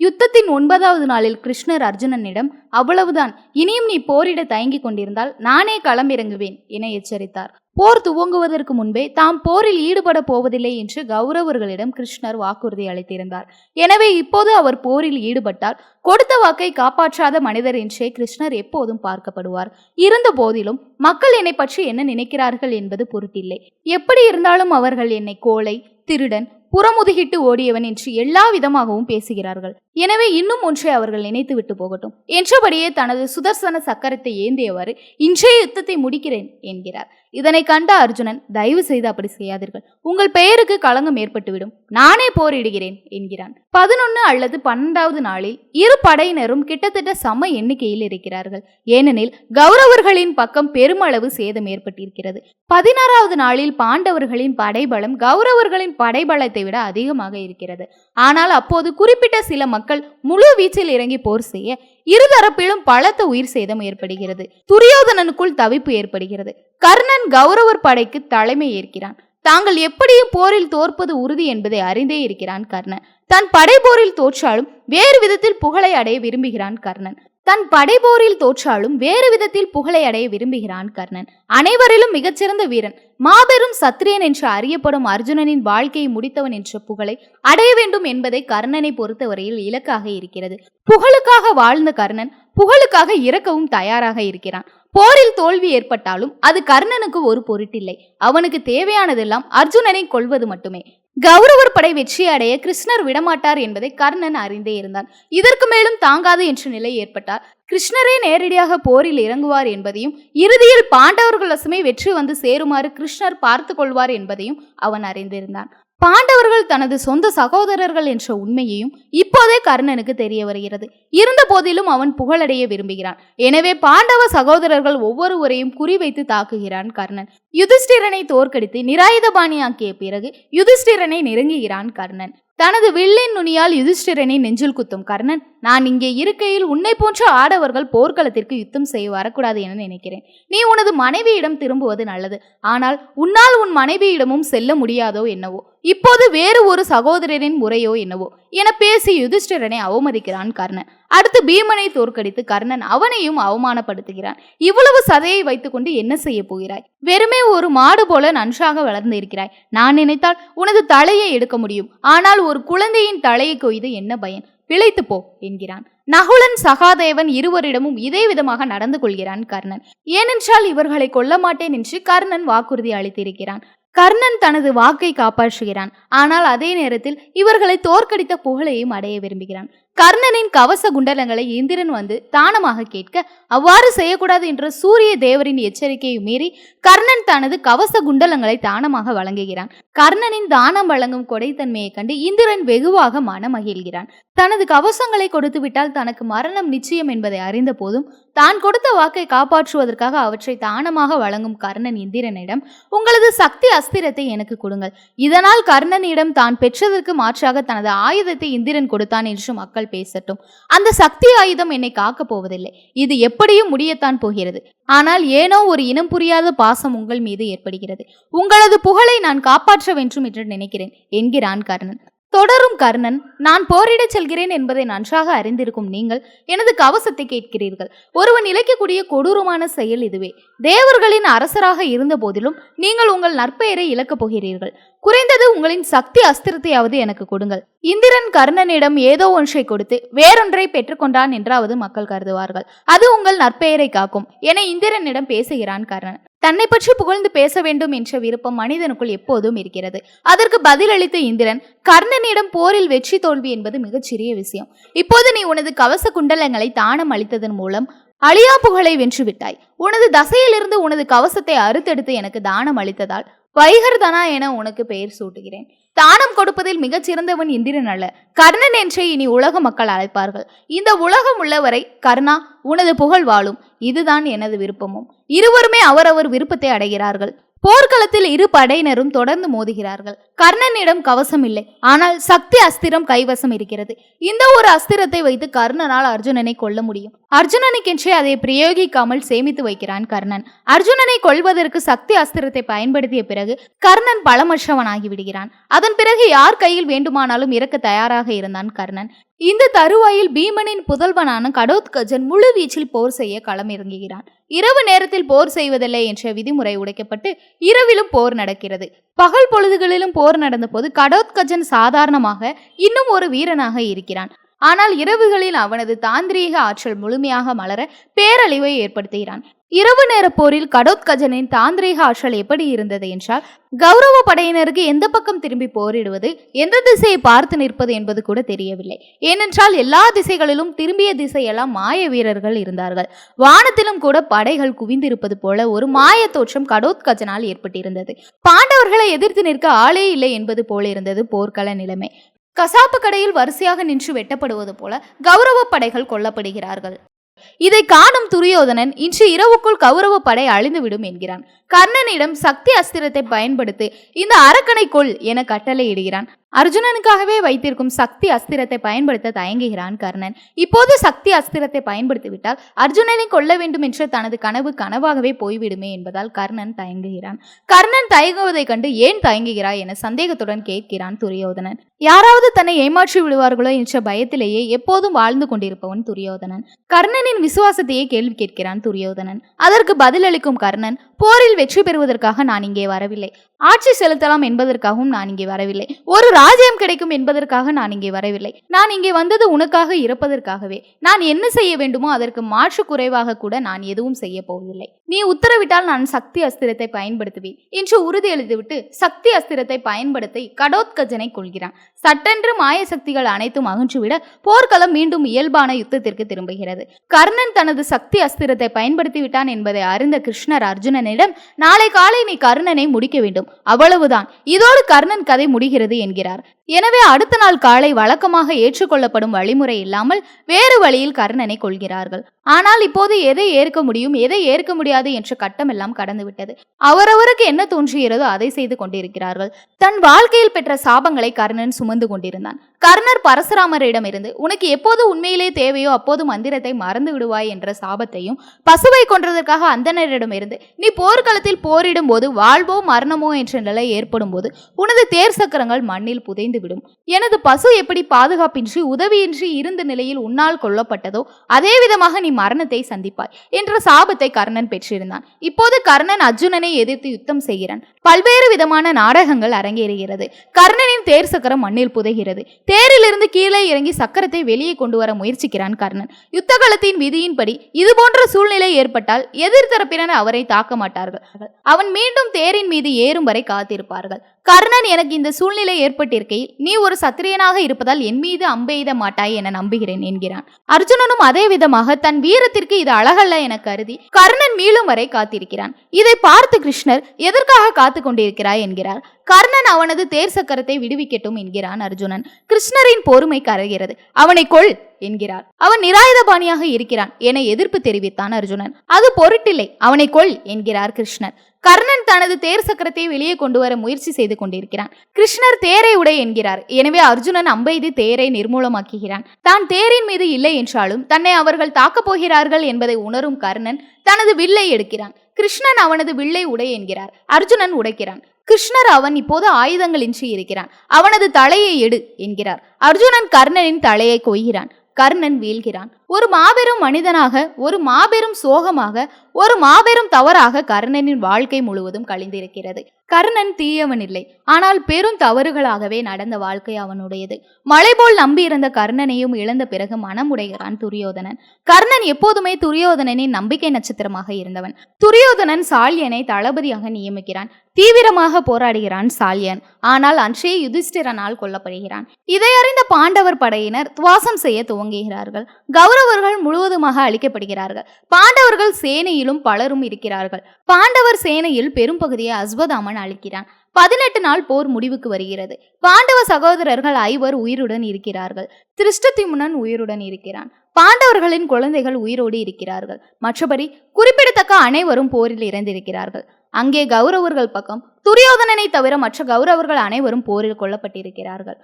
யுத்தத்தின் ஒன்பதாவது நாளில் கிருஷ்ணர் அர்ஜுனனிடம் அவ்வளவுதான். இனியும் நீ போரிட தயங்கிக் கொண்டிருந்தால் நானே களமிறங்குவேன் என எச்சரித்தார். போர் துவங்குவதற்கு முன்பே தாம் போரில் ஈடுபட போவதில்லை என்று கௌரவர்களிடம் கிருஷ்ணர் வாக்குறுதி அளித்திருந்தார். எனவே இப்போது அவர் போரில் ஈடுபட்டால் கொடுத்த வாக்கை காப்பாற்றாத மனிதர் என்றே கிருஷ்ணர் எப்போதும் பார்க்கப்படுவார். இருந்த போதிலும் மக்கள் என்னை பற்றி என்ன நினைக்கிறார்கள் என்பது பொருட்டில்லை. எப்படி இருந்தாலும் அவர்கள் என்னை கோழை திருடன் புறமுதுகிட்டு ஓடியவன் என்று எல்லா விதமாகவும் பேசுகிறார்கள். எனவே இன்னும் ஒன்றை அவர்கள் நினைத்து விட்டு போகட்டும். என்றபடியே தனது சுதர்சன சக்கரத்தை ஏந்தியவாறு இன்றைய யுத்தத்தை முடிக்கிறேன் என்கிறார். இதனை கண்ட அர்ஜுனன் தயவு செய்து அப்படி செய்யாதீர்கள். உங்கள் பெயருக்கு களங்கம் ஏற்பட்டுவிடும். நானே போரிடுகிறேன் என்கிறான். பதினொன்று அல்லது பன்னெண்டாவது நாளில் இரு படையினரும் கிட்டத்தட்ட சம எண்ணிக்கையில் இருக்கிறார்கள். ஏனெனில் கௌரவர்களின் பக்கம் பெருமளவு சேதம் ஏற்பட்டிருக்கிறது. பதினாறாவது நாளில் பாண்டவர்களின் படைபலம் கௌரவர்களின் படைபலத்தை விட அதிகமாக இருக்கிறது. ஆனால் அப்போது குறிப்பிட்ட சில மக்கள் முழு வீச்சில் இறங்கி போர் செய்ய இருதரப்பிலும் பலத்த உயிர் சேதம் ஏற்படுகிறது. துரியோதனனுக்குள் தவிப்பு ஏற்படுகிறது. கர்ணன் கௌரவர் படைக்கு தலைமை ஏற்கிறான். தாங்கள் எப்படியும் போரில் தோற்பது உறுதி என்பதை அறிந்தே இருக்கிறான் கர்ணன். தன் படைபோரில் தோற்றாலும் வேறு விதத்தில் புகழை அடைய விரும்புகிறான் கர்ணன். தன் படைபோரில் தோற்றாலும் வேறு விதத்தில் புகழை அடைய விரும்புகிறான் கர்ணன். அனைவரிலும் மிகச்சிறந்த வீரன். மாபெரும் சத்திரியன் என்று அறியப்படும் அர்ஜுனனின் வாழ்க்கையை முடித்தவன் என்ற புகழை அடைய வேண்டும் என்பதை கர்ணனை பொறுத்தவரையில் இலக்காக இருக்கிறது. புகழுக்காக வாழ்ந்த கர்ணன் புகழுக்காக இறக்கவும் தயாராக இருக்கிறான். போரில் தோல்வி ஏற்பட்டாலும் அது கர்ணனுக்கு ஒரு பொருட்டில்லை. அவனுக்கு தேவையானதெல்லாம் அர்ஜுனனை கொள்வது மட்டுமே. கௌரவர் படை வெற்றி அடைய கிருஷ்ணர் விடமாட்டார் என்பதை கர்ணன் அறிந்தே இருந்தான். இதற்கு மேலும் தாங்காது என்ற நிலை ஏற்பட்டால் கிருஷ்ணரே நேரடியாக போரில் இறங்குவார் என்பதையும் இறுதியில் பாண்டவர்கள் வசமே வெற்றி வந்து சேருமாறு கிருஷ்ணர் பார்த்து கொள்வார் என்பதையும் அவன் அறிந்திருந்தான். பாண்டவர்கள் தனது சொந்த சகோதரர்கள் என்ற உண்மையையும் இப்போதே கர்ணனுக்கு தெரிய வருகிறது. இருந்த போதிலும் அவன் புகழடைய விரும்புகிறான். எனவே பாண்டவ சகோதரர்கள் ஒவ்வொருவரையும் குறிவைத்து தாக்குகிறான் கர்ணன். யுதிஷ்டிரனை தோற்கடித்து நிராயுதபாணியாக்கிய பிறகு யுதிஷ்டிரனை நெருங்குகிறான் கர்ணன். தனது வில்லின் நுனியால் யுதிஷ்டிரனை நெஞ்சில் குத்தும் கர்ணன் நான் இங்கே இருக்கையில் உன்னை போன்ற ஆடவர்கள் போர்க்களத்திற்கு யுத்தம் செய்ய வரக்கூடாது என நினைக்கிறேன். நீ உனது மனைவியிடம் திரும்புவது நல்லது. ஆனால் உன்னால் உன் மனைவியிடமும் செல்ல முடியாதோ என்னவோ? இப்போது வேறு ஒரு சகோதரரின் முறையோ என்னவோ? என பேசி யுதிஷ்டிரனை அவமதிக்கிறான் கர்ணன். அடுத்து பீமனை தோற்கடித்து கர்ணன் அவனையும் அவமானப்படுத்துகிறான். இவ்வளவு சதையை வைத்துக்கொண்டு என்ன செய்ய போகிறாய்? வெறுமே ஒரு மாடு போல நன்றாக வளர்ந்து இருக்கிறாய். நான் நினைத்தால் உனது தலையை எடுக்க முடியும். ஆனால் ஒரு குழந்தையின் தலையை கொய்து என்ன பயன்? பிழைத்து போ என்கிறான். நகுலன் சகாதேவன் இருவரிடமும் இதே விதமாக நடந்து கொள்கிறான் கர்ணன். ஏனென்றால் இவர்களை கொல்ல மாட்டேன் என்று கர்ணன் வாக்குறுதி அளித்திருக்கிறான். கர்ணன் தனது வாக்கை காப்பாற்றுகிறான். ஆனால் அதே நேரத்தில் இவர்களை தோற்கடித்த புகழையும் அடைய விரும்புகிறான். கர்ணனின் கவச குண்டலங்களை இந்திரன் வந்து தானமாக கேட்க அவ்வாறு செய்யக்கூடாது என்ற சூரிய தேவரின் எச்சரிக்கையை மீறி கர்ணன் தனது கவச குண்டலங்களை தானமாக வழங்குகிறான். கர்ணனின் தானம் வழங்கும் கொடைத்தன்மையை கண்டு இந்திரன் வெகுவாக மனமகிழ்கிறான். தனது கவசங்களை கொடுத்துவிட்டால் தனக்கு மரணம் நிச்சயம் என்பதை அறிந்த போதும் தான் கொடுத்த வாக்கை காப்பாற்றுவதற்காக அவற்றை தானமாக வழங்கும் கர்ணன் இந்திரனிடம் உங்களது சக்தி அஸ்திரத்தை எனக்கு கொடுங்கள். இதனால் கர்ணனிடம் தான் பெற்றதற்கு மாற்றாக தனது ஆயுதத்தை இந்திரன் கொடுத்தான் என்று மக்கள் பேசட்டும். அந்த சக்தி ஆயுதம் என்னை காக்கப் போவதில்லை. இது எப்படியும் முடியத்தான் போகிறது. ஆனால் ஏனோ ஒரு இனம் புரியாத பாசம் உங்கள் மீது ஏற்படுகிறது. உங்களது புகழை நான் காப்பாற்ற வேண்டும் என்று நினைக்கிறேன் என்கிறான் கர்ணன். தொடரும் கர்ணன். நான் போரிடச் செல்கிறேன் என்பதை நன்றாக அறிந்திருக்கும் நீங்கள் எனது கவசத்தை கேட்கிறீர்கள். ஒருவன் இழைக்கக்கூடிய கொடூரமான செயல் இதுவே. தேவர்களின் அரசராக இருந்த போதிலும் நீங்கள் உங்கள் நற்பெயரை இழக்கப் போகிறீர்கள். குறைந்தது உங்களின் சக்தி அஸ்திரத்தையாவது எனக்கு கொடுங்கள். இந்திரன் கர்ணனிடம் ஏதோ ஒன்றை கொடுத்து வேறொன்றை பெற்றுக்கொண்டான் என்றாவது மக்கள் கருதுவார்கள். அது உங்கள் நற்பெயரை காக்கும் என இந்திரனிடம் பேசுகிறான் கர்ணன். தன்னை பற்றி புகழ்ந்து பேச வேண்டும் என்ற விருப்பம் மனிதனுக்குள் எப்போதும் இருக்கிறது. அதற்கு பதிலளித்த இந்திரன் கர்ணனிடம் போரில் வெற்றி தோல்வி என்பது மிகச்சிறிய விஷயம். இப்போது நீ உனது கவச குண்டலங்களை தானம் அளித்ததன் மூலம் அழியா புகழை வென்று விட்டாய். உனது தசையிலிருந்து உனது கவசத்தை அறுத்தெடுத்து எனக்கு தானம் அளித்ததால் வைகர்தனா என உனக்கு பெயர் சூட்டுகிறேன். தானம் கொடுப்பதில் மிகச்சிறந்தவன் இந்திரன் அல்ல. கர்ணன் என்றே இனி உலக மக்கள் அழைப்பார்கள். இந்த உலகம் உள்ளவரை கர்ணா உனது புகழ் வாழும். இதுதான் எனது விருப்பமும். இருவருமே அவரவர் விருப்பத்தை அடைகிறார்கள். போர்க்களத்தில் இரு படையினரும் தொடர்ந்து மோதுகிறார்கள். கர்ணனிடம் கவசம் இல்லை. ஆனால் சக்தி அஸ்திரம் கைவசம் இருக்கிறது. இந்த ஒரு அஸ்திரத்தை வைத்து கர்ணனால் அர்ஜுனனை கொல்ல முடியும். அர்ஜுனனுக்கென்றே அதை பிரயோகிக்காமல் சேமித்து வைக்கிறான் கர்ணன். அர்ஜுனனை கொல்வதற்கு சக்தி அஸ்திரத்தை பயன்படுத்திய பிறகு கர்ணன் பலமற்றவனாகி விடுகிறான். அதன் பிறகு யார் கையில் வேண்டுமானாலும் இறக்க தயாராக இருந்தான் கர்ணன். இந்த தருவாயில் பீமனின் புதல்வனான கடோத்கஜன் முழு வீச்சில் போர் செய்ய களமிறங்குகிறான். இரவு நேரத்தில் போர் செய்வதில்லை என்ற விதிமுறை உடைக்கப்பட்டு இரவிலும் போர் நடக்கிறது. பகல் பொழுதுகளிலும் போர் நடந்தபோது கடோத்கஜன் சாதாரணமாக இன்னும் ஒரு வீரனாக இருக்கிறான். ஆனால் இரவுகளில் அவனது தாந்திரீக ஆற்றல் முழுமையாக மலர பேரழிவை ஏற்படுத்துகிறான். இரவு நேர போரில் கடோத்கஜனின் தாந்திரீக ஆற்றல் எப்படி இருந்தது என்றால் கௌரவ படையினருக்கு எந்த பக்கம் திரும்பி போரிடுவது எந்த திசையை பார்த்து நிற்பது என்பது கூட தெரியவில்லை. ஏனென்றால் எல்லா திசைகளிலும் திரும்பிய திசையெல்லாம் மாய வீரர்கள் இருந்தார்கள். வானத்திலும் கூட படைகள் குவிந்திருப்பது போல ஒரு மாய தோற்றம் கடோத்கஜனால் ஏற்பட்டிருந்தது. பாண்டவர்களை எதிர்த்து நிற்க ஆளே இல்லை என்பது போல இருந்தது போர்க்கள நிலைமை. கசாப்பு கடையில் வரிசையாக நின்று வெட்டப்படுவது போல கௌரவ படைகள் கொல்லப்படுகிறார்கள். இதை காணும் துரியோதனன் இன்று இரவுக்குள் கௌரவ படை அழிந்துவிடும் என்கிறான். கர்ணனிடம் சக்தி அஸ்திரத்தை பயன்படுத்தி இந்த அரக்கனை கொள் என கட்டளையிடுகிறான். அர்ஜுனனுக்காகவே வைத்திருக்கும் சக்தி அஸ்திரத்தை பயன்படுத்த தயங்குகிறான் கர்ணன். இப்போது சக்தி அஸ்திரத்தை பயன்படுத்திவிட்டால் அர்ஜுனனை கொல்ல வேண்டும் என்று தனது கனவு கனவாகவே போய்விடுமே என்பதால் கர்ணன் தயங்குகிறான். கர்ணன் தயங்குவதைக் கண்டு ஏன் தயங்குகிறாய் என சந்தேகத்துடன் கேட்கிறான் துரியோதனன். யாராவது தன்னை ஏமாற்றி விடுவார்களோ என்ற பயத்திலேயே எப்போதும் வாழ்ந்து கொண்டிருப்பவன் துரியோதனன். கர்ணனின் விசுவாசத்தையே கேள்வி கேட்கிறான் துரியோதனன். அதற்கு பதிலளிக்கும் கர்ணன் போரில் வெற்றி பெறுவதற்காக நான் இங்கே வரவில்லை. ஆட்சி செலுத்தலாம் என்பதற்காகவும் நான் இங்கே வரவில்லை. ஒரு ராஜ்யம் கிடைக்கும் என்பதற்காக நான் இங்கே வரவில்லை. நான் இங்கே வந்தது உனக்காக இறப்பதற்காகவே நான் என்ன செய்ய வேண்டுமோ அதற்கு மாற்று குறைவாக கூட நான் எதுவும் செய்ய போவதில்லை. நீ உத்தரவிட்டால் நான் சக்தி அஸ்திரத்தை பயன்படுத்துவேன். என்று உறுதி எழுதிவிட்டு சக்தி அஸ்திரத்தை பயன்படுத்தி கடோத்கஜனை கொள்கிறான். சட்டென்று மாய சக்திகள் அனைத்தும் அகன்றுவிட போர்க்களம் மீண்டும் இயல்பான யுத்தத்திற்கு திரும்புகிறது. கர்ணன் தனது சக்தி அஸ்திரத்தை பயன்படுத்தி விட்டான் என்பதை அறிந்த கிருஷ்ணர் அர்ஜுனனிடம் நாளை காலை நீ கர்ணனை முடிக்க வேண்டும். அவ்வளவுதான். இதோடு கர்ணன் கதை முடிகிறது என்கிறார். esperar எனவே அடுத்த நாள் காலை வழக்கமாக ஏற்றுக்கொள்ளப்படும் வழிமுறை இல்லாமல் வேறு வழியில் கர்ணனை கொள்கிறார்கள். ஆனால் இப்போது எதை ஏற்க முடியும் எதை ஏற்க முடியாது என்ற கட்டம் எல்லாம் கடந்துவிட்டது. அவரவருக்கு என்ன தோன்றுகிறதோ அதை செய்து கொண்டிருக்கிறார்கள். தன் வாழ்க்கையில் பெற்ற சாபங்களை கர்ணன் சுமந்து கொண்டிருந்தான். கர்ணர் பரசுராமரிடமிருந்து உனக்கு எப்போது உண்மையிலே தேவையோ அப்போது மந்திரத்தை மறந்து விடுவாய் என்ற சாபத்தையும் பசுவை கொன்றதற்காக அந்தனரிடமிருந்து நீ போர்க்களத்தில் போரிடும் போது வாழ்வோ மரணமோ என்ற நிலை ஏற்படும் போது உனது தேர் சக்கரங்கள் மண்ணில் புதைந்து விடும் எனது பசு எப்படி பாதுகாப்பின்றி உதவியின்றி இருந்த நிலையில் உன்னால் கொல்லப்பட்டதோ அதே விதமாக நீ மரணத்தை சந்திப்பாய் என்ற சாபத்தை கர்ணன் பெற்றிருந்தான். இப்போது கர்ணன் அர்ஜுனனை எதிர்த்து யுத்தம் செய்கிறான். பல்வேறு விதமான நாடகங்கள் அரங்கேறுகிறது. கர்ணனின் தேர் சக்கரம் மண்ணில் புதைகிறது. தேரிலிருந்து கீழே இறங்கி சக்கரத்தை வெளியே கொண்டு வர முயற்சிக்கிறான் கர்ணன். யுத்த காலத்தின் விதியின்படி இது போன்ற சூழ்நிலை ஏற்பட்டால் எதிர்த்தரப்பினர் அவரை தாக்க மாட்டார்கள். அவன் மீண்டும் தேரின் மீது ஏறும் வரை காத்திருப்பார்கள். கர்ணன் எனக்கு இந்த சூழ்நிலை ஏற்பட்டிருக்கையில் நீ ஒரு சத்திரியனாக இருப்பதால் என் மீது அம்பெய்த மாட்டாய் என நம்புகிறேன் என்கிறான். அர்ஜுனனும் அதே விதமாக தன் வீரத்திற்கு இது அழகல்ல என கருதி கர்ணன் மீளும் வரை காத்திருக்கிறான். இதை பார்த்து கிருஷ்ணர் எதற்காக காத்து கொண்டிருக்கிறாய் என்கிறார். கர்ணன் அவனது தேர் சக்கரத்தை விடுவிக்கட்டும் என்கிறான் அர்ஜுனன். கிருஷ்ணரின் பொறுமை கரைகிறது. அவனை கொள் என்கிறார். அவன் நிராயுதபாணியாக இருக்கிறான் என எதிர்ப்பு தெரிவித்தான் அர்ஜுனன். அது பொருட்டில்லை. அவனை கொள் என்கிறார் கிருஷ்ணர். கர்ணன் தனது தேர் சக்கரத்தை வெளியே கொண்டு வர முயற்சி செய்து கொண்டிருக்கிறான். கிருஷ்ணர் தேரை உடை என்கிறார். எனவே அர்ஜுனன் அம்பெய்து தேரை நிர்மூலமாக்குகிறான். தான் தேரின் மீது இல்லை என்றாலும் தன்னை அவர்கள் தாக்கப் போகிறார்கள் என்பதை உணரும் கர்ணன் தனது வில்லை எடுக்கிறான். கிருஷ்ணன் அவனது வில்லை உடை என்கிறார். அர்ஜுனன் உடைக்கிறான். கிருஷ்ணர் அவன் இப்போது ஆயுதங்களின்றி இருக்கிறான். அவனது தலையை எடு என்கிறார். அர்ஜுனன் கர்ணனின் தலையை கொய்கிறான். கர்ணன் வீழ்கிறான். ஒரு மாபெரும் மனிதனாக ஒரு மாபெரும் சோகமாக ஒரு மாபெரும் தவறாக கர்ணனின் வாழ்க்கை முழுவதும் கழிந்திருக்கிறது. கர்ணன் தீயவன் இல்லை. ஆனால் பெரும் தவறுகளாகவே நடந்த வாழ்க்கை அவனுடையது. மலை போல் நம்பியிருந்த கர்ணனையும் இழந்த பிறகு மனமுடைகிறான் துரியோதனன். கர்ணன் எப்போதுமே துரியோதனனின் நம்பிக்கை நட்சத்திரமாக இருந்தவன். துரியோதனன் சால்யனை தளபதியாக நியமிக்கிறான். தீவிரமாக போராடுகிறான் சால்யன். ஆனால் அன்றைய யுதிஷ்டிரனால் கொல்லப்படுகிறான். இதை அறிந்த பாண்டவர் படையினர் துவாசம் செய்ய துவங்குகிறார்கள். கௌரவர்கள் முழுவதுமாக அழிக்கப்படுகிறார்கள். பாண்டவர்கள் சேனையிலும் பலரும் இருக்கிறார்கள். பாண்டவர் சேனையில் பெரும் பகுதியை அஸ்வதாமன் அழிக்கிறான். பதினெட்டு நாள் போர் முடிவுக்கு வருகிறது. பாண்டவ சகோதரர்கள் ஐவர் உயிருடன் இருக்கிறார்கள். திருஷ்டத்திமுனன் உயிருடன் இருக்கிறான். பாண்டவர்களின் குழந்தைகள் உயிரோடு இருக்கிறார்கள். மற்றபடி குறிப்பிடத்தக்க அனைவரும் போரில் இறந்திருக்கிறார்கள். அங்கே கௌரவர்கள் பக்கம் துரியோதனனை தவிர மற்ற கௌரவர்கள் அனைவரும் போரில் கொல்லப்பட்டிருக்கிறார்கள்.